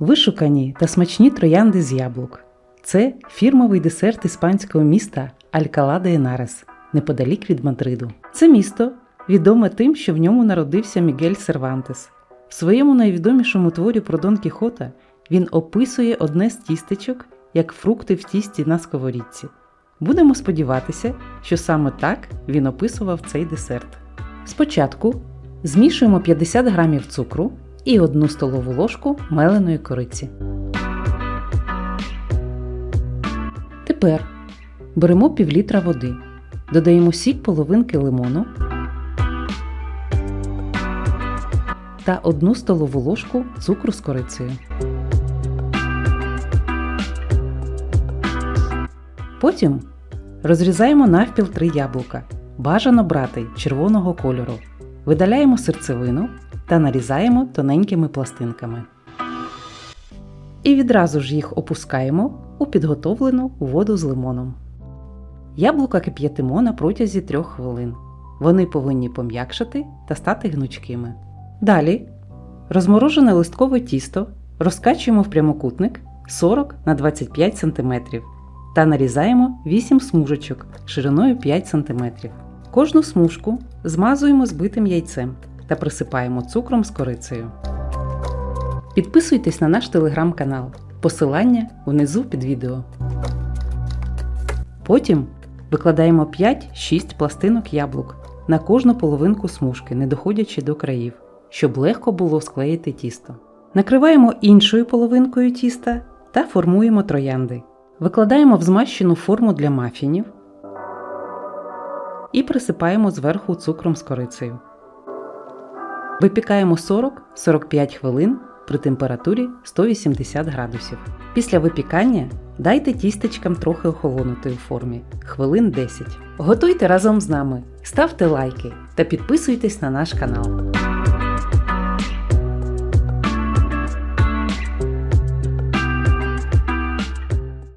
Вишукані та смачні троянди з яблук. Це фірмовий десерт іспанського міста Алькала де Енарес, неподалік від Мадриду. Це місто відоме тим, що в ньому народився Мігель Сервантес. В своєму найвідомішому творі про Дон Кіхота він описує одне з тістечок як фрукти в тісті на сковорідці. Будемо сподіватися, що саме так він описував цей десерт. Спочатку змішуємо 50 грамів цукру і 1 столову ложку меленої кориці. Тепер беремо півлітра води, додаємо сік половинки лимону та 1 столову ложку цукру з корицею. Потім розрізаємо навпіл три яблука. Бажано брати червоного кольору. Видаляємо серцевину та нарізаємо тоненькими пластинками. І відразу ж їх опускаємо у підготовлену воду з лимоном. Яблука кип'ятимо на протязі 3 хвилин. Вони повинні пом'якшити та стати гнучкими. Далі розморожене листкове тісто розкачуємо в прямокутник 40 на 25 см та нарізаємо 8 смужечок шириною 5 см. Кожну смужку змазуємо збитим яйцем та присипаємо цукром з корицею. Підписуйтесь на наш телеграм-канал. Посилання внизу під відео. Потім викладаємо 5-6 пластинок яблук на кожну половинку смужки, не доходячи до країв, щоб легко було склеїти тісто. Накриваємо іншою половинкою тіста та формуємо троянди. Викладаємо в змащену форму для мафінів і присипаємо зверху цукром з корицею. Випікаємо 40-45 хвилин при температурі 180 градусів. Після випікання дайте тістечкам трохи охолонути у формі хвилин 10. Готуйте разом з нами, ставте лайки та підписуйтесь на наш канал.